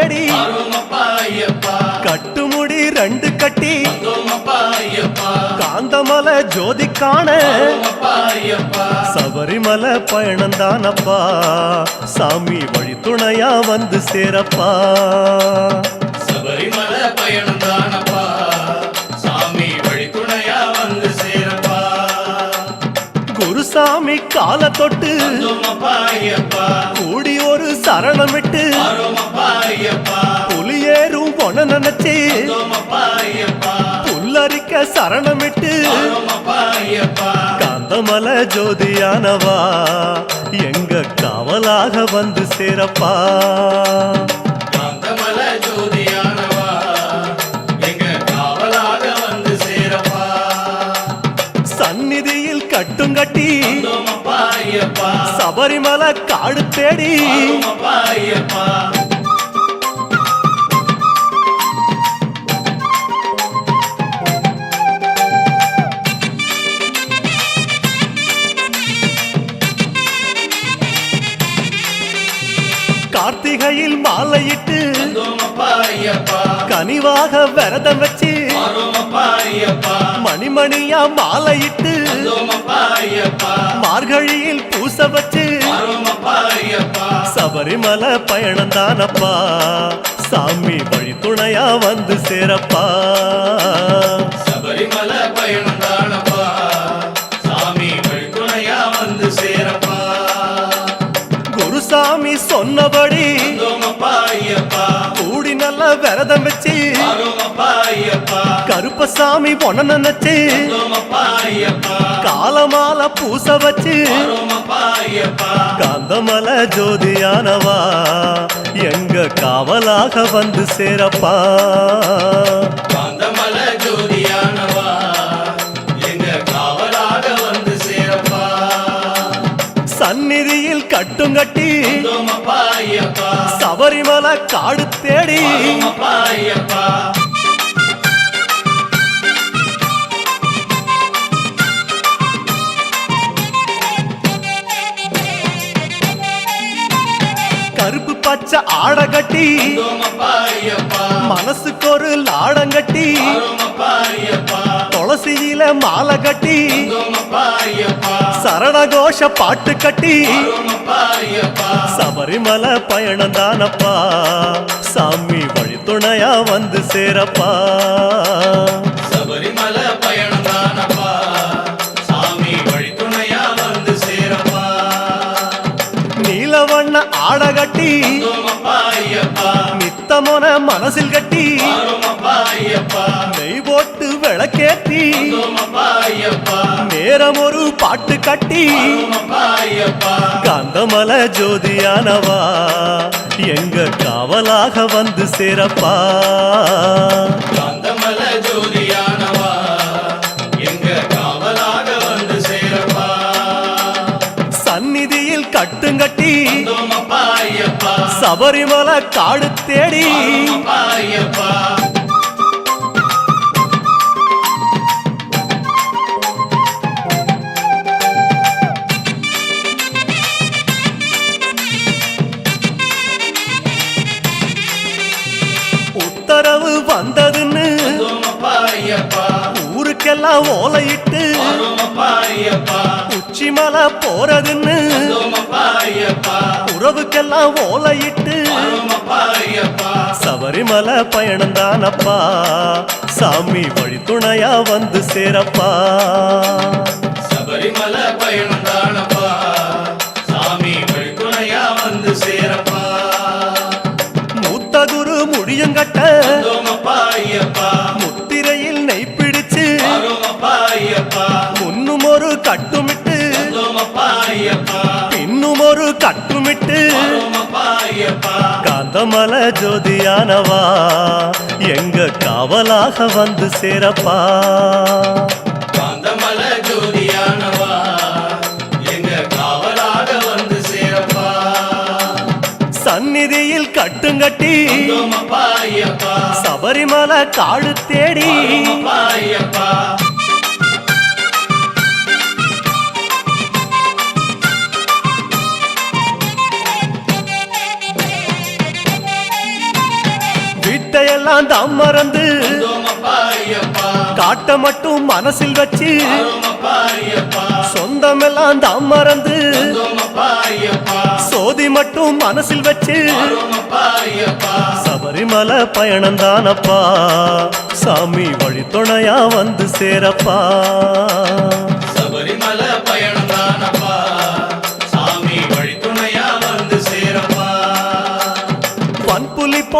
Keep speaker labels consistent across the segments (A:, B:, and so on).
A: தேடி கட்டுமுடி ரெண்டு கட்டி காந்தமலை ஜோதி காண
B: வரோமப்பா ஐயப்பா.
A: சபரிமலை பயணந்தானப்பா. சாமி வழி துணையா வந்து சேரப்பா.
B: சபரிமலை பயணம் தானப்பா சாமி வழித்துணையா வந்து சேரப்பா.
A: குருசாமி கால தொட்டு
B: வந்தோமப்பா ஐயப்பா.
A: கூடி ஒரு சரணமிட்டு புலியேறும் பொன நினைச்சு புல்லரிக்க சரணமிட்டு காந்தமல ஜோதியானவா எங்க காவலாக வந்து சேரப்பா. சபரிமலை காடு தேடி. கார்த்திகையில் மாலையிட்டு கனிவாக விரதம் வச்சு மணிமணியா மாலையிட்டு மார்கழியில் பூச வச்சு சபரிமலை பயணம் தானப்பா. சாமி வழி துணையா வந்து சேரப்பா.
B: சபரிமலை பயணம் தானப்பா. சாமி வழித்துணையா வந்து சேரப்பா.
A: குருசாமி சொன்னபடி விரதம் வச்சு கருப்பசாமி பொண்ண நினைச்சு. காலமால பூச வச்சு. காந்தமல ஜோதியானவா. எங்க காவலாக வந்து சேரப்பா.
B: காந்தமல ஜோதியானவா. எங்க காவலாக வந்து சேரப்பா.
A: சந்நிதியில் கட்டும் கட்டி. சபரிமலை காடு தேடி. கருப்பு பச்சை ஆடை கட்டி. மனசுக்கு ஒரு லாடம் மாலை கட்டி சரணகோஷ பாட்டு கட்டி சபரிமலை பயணம் தானப்பா. சாமி வழி துணையா வந்து சேரப்பா.
B: சபரிமலை பயணம் தானப்பா. சாமி வழித்துணையா வந்து சேரப்பா.
A: நீலவண்ண ஆடை கட்டி
B: வந்தோமப்பா ஐயப்பா
A: நித்தமொன மனசில் கட்டி நெய் விளக்கேத்தி. நேரம் ஒரு பாட்டு கட்டி. காந்தமல ஜோதியானவா எங்க காவலாக வந்து சேரப்பா.
B: காந்தமல ஜோதியானவா எங்க காவலாக வந்து சேரப்பா.
A: சந்நிதியில் கட்டுங்கட்டி சபரிமலை காடு தேடி. ஊருக்கெல்லாம் ஓலையிட்டு
B: ஐயப்பா
A: உச்சிமலை போறதுன்னு உறவுக்கெல்லாம் ஓலையிட்டு சபரிமலை பயணம் தானப்பா. சாமி வழி துணையா வந்து சேரப்பா.
B: சபரிமலை பயணம் தானப்பா. சாமி வழித்துணையா வந்து சேரப்பா.
A: மூத்த குரு முடியுங்கட்ட கட்டுமிட்டு காந்தமல ஜோதியானவா? எங்க காவலாக வந்து சேரப்பா?
B: காந்தமல ஜோதியானவா? எங்க காவலாக வந்து சேரப்பா?
A: சந்நிதியில் கட்டுங்கட்டி சபரிமலை காடு தேடி
B: ஐயப்பா
A: தாம் மறந்து காட்ட மட்டும் மனசில் வச்சு சொந்தமெல்லாம் தாம் மறந்து சோதி மட்டும் மனசில் வச்சு சபரிமலை பயணம் தானப்பா. சாமி வழித்துணையா வந்து சேரப்பா.
B: சபரிமலை பயணம் தானப்பா.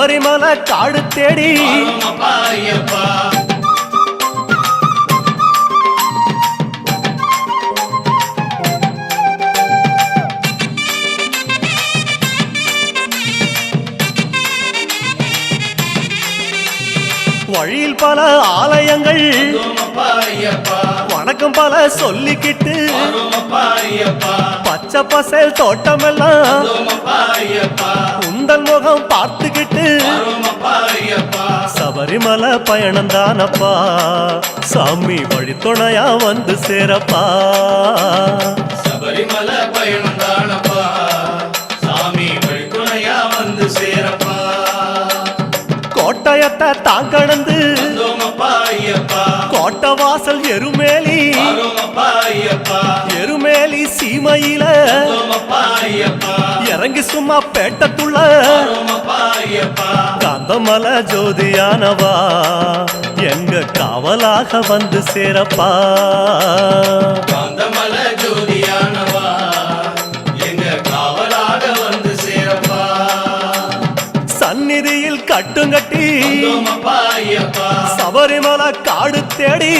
A: சபரிமலை காடு தேடி. வழியில் பல ஆலயங்கள். வணக்கம் பல சொல்லிக்கிட்டு. பச்சை பசேல் தோட்டமெல்லாம். உந்தன் முகம் பார்த்துக்கிட்டு. சபரிமலை பயணம் தானப்பா சாமி வழித்துணையா வந்து சேரப்பா.
B: சபரிமலை
A: கோட்டயத்தை தான் கடந்து கோட்டை வாசல் எருமேலி எருமேலி சீமையில இறங்கி சும்மா பேட்டத்துள்ள காந்தமல ஜோதியானவா எங்க காவலாக வந்து சேரப்பா. காடு தேடி.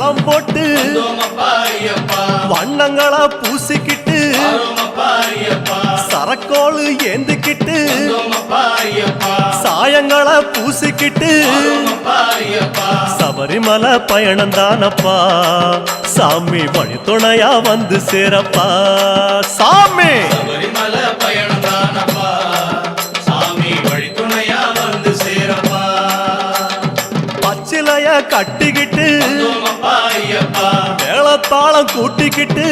A: சலம் போட்டு வண்ணங்களா பூசிக்கிட்டு சரக்கோளு ஏந்திக்கிட்டு சாயங்களா பூசிக்கிட்டு சபரிமலை பயணம் தானப்பா. சாமி வழித்துணையா வந்து சேரப்பா. சாமி!
B: சபரிமலை
A: மேளத்தாளம் கூட்டிக்கிட்டு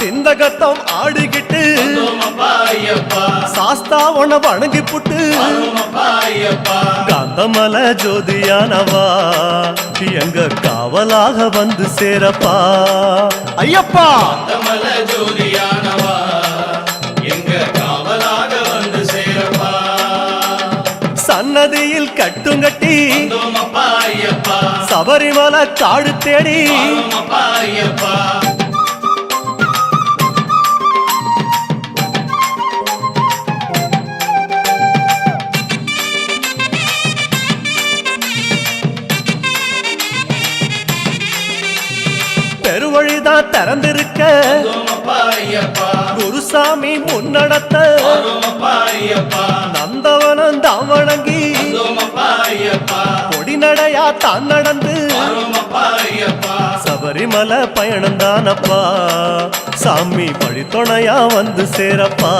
A: சிந்தகத்தம் ஆடிக்கிட்டு சாஸ்தா உன வணங்கி புட்டு காந்தமல ஜோதியானவா எங்க காவலாக வந்து சேரப்பா. ஐயப்பா!
B: காந்தமல ஜோதியானவா
A: சன்னதியில் கட்டுங்கட்டி சபரிமலை காடு தேடி பெருவழிதான் திறந்திருக்க குருசாமி முன்னடத்த வணங்கி பொடிநடையா தான் நடந்து சபரிமலை பயணம் தானப்பா. சாமி வழித்துணையா வந்து சேரப்பா.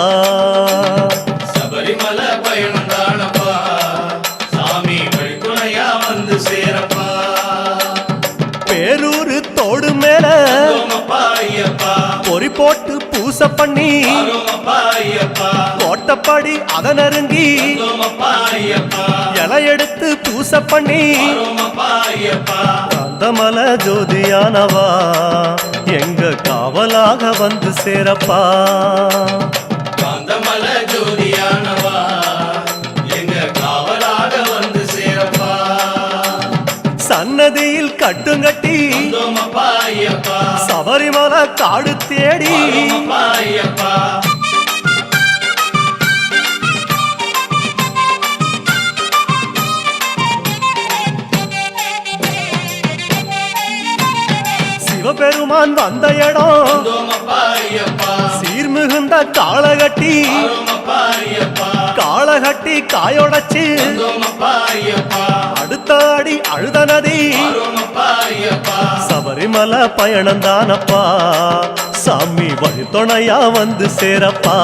B: சபரிமலை பயணம் தானப்பா. சாமி வழித்துணையா வந்து சேரப்பா.
A: பேரூரு தோடு மேல பொறி போட்டு பூச பண்ணி கோட்டப்படி அத நெருங்கி இலை எடுத்து பூச பண்ணி
B: வரோமப்பா ஐயப்பா
A: காந்தமல ஜோதியானவா எங்க காவலாக வந்து சேரப்பா.
B: காந்தமல ஜோதியானவா எங்க காவலாக வந்து சேரப்பா.
A: சன்னதியில் கட்டுங்கட்டி வந்தோம் காடு தேடி.
B: ஐயப்பா
A: சிவபெருமான் வந்த இடம். சீர்மிகுந்த காளகட்டி. காளகட்டி காயோடச்சு. அடுத்த அடி அழுத நதி. சபரிமலை பயணம் தானப்பா சாமி வழித்துணையா வந்து சேரப்பா.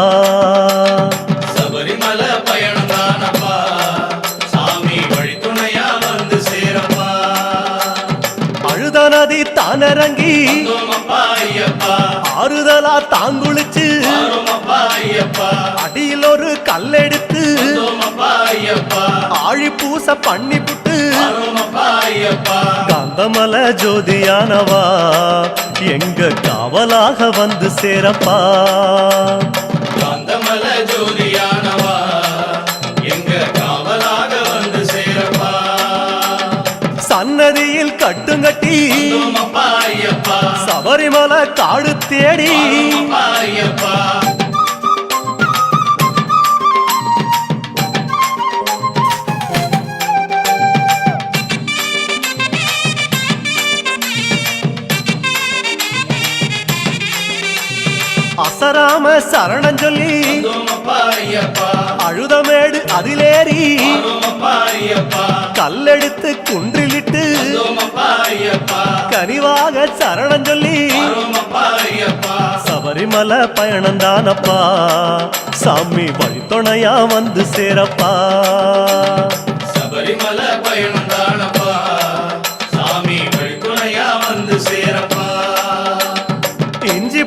B: சபரிமலை பயணம் தானப்பா சாமி வழித்துணையா வந்து சேரப்பா.
A: அழுத நதி
B: ஐயப்பா.
A: ஆறுதலா தாங்குளிச்சு. அடியில் ஒரு கல்லெடுத்து. ஆழி பூச பண்ணி புட்டு காந்தமல ஜோதியானவா எங்க காவலாக வந்து சேரப்பா.
B: காந்தமல ஜோதியானவா எங்க காவலாக வந்து சேரப்பா.
A: சன்னதியில் கட்டுங்கட்டி. சபரிமலை காடு தேடி. சரணம் சொல்லி அழுதமேடு அதிலேறி கல்லெடுத்து குன்றிலிட்டு கனிவாக சரணம் சொல்லி சபரிமலை பயணம் தானப்பா சாமி வழித்துணையா வந்து சேரப்பா.
B: சபரிமலை பயணம்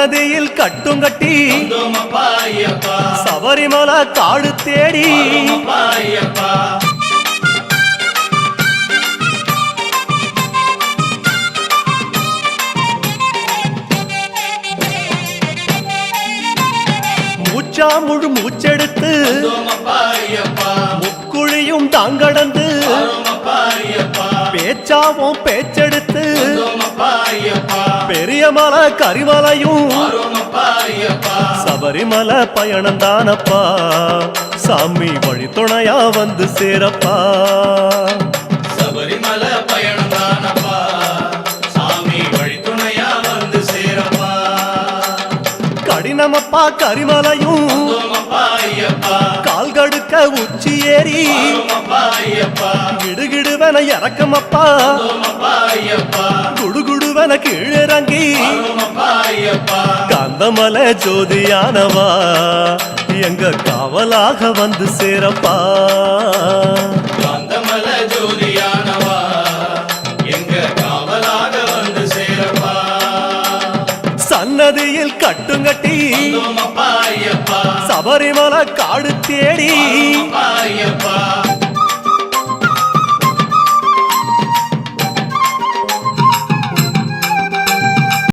A: கட்டுங்கட்டி
B: வந்தோமப்பா ஐயப்பா
A: சபரிமலை காடு தேடி மூச்சா முழு மூச்செடுத்து முக்குழியும் தாங்கடந்து பேச்சாவும் பெரிய மலை கரிமலையும் சபரிமலை பயணம் தானப்பா. சாமி வழித்துணையா வந்து சேரப்பா.
B: சபரிமலை பயணம் தானப்பா. சாமி வழித்துணையா வந்து சேரப்பா.
A: கடினமப்பா கரிமலையும். கால்கடுக்க உச்சி ஏறி. கிடுகிடுவன இறக்கமப்பா. குடுகுடுவன கீழிறங்கி. காந்தமலை ஜோதியானவா. எங்க காவலாக வந்து சேரப்பா.
B: காந்தமல ஜோதியானவா. எங்க காவலாக வந்து சேரப்பா.
A: சன்னதியில் கட்டுங்கட்டி. சபரிமலை காடு தேடி.
B: ஐயப்பா.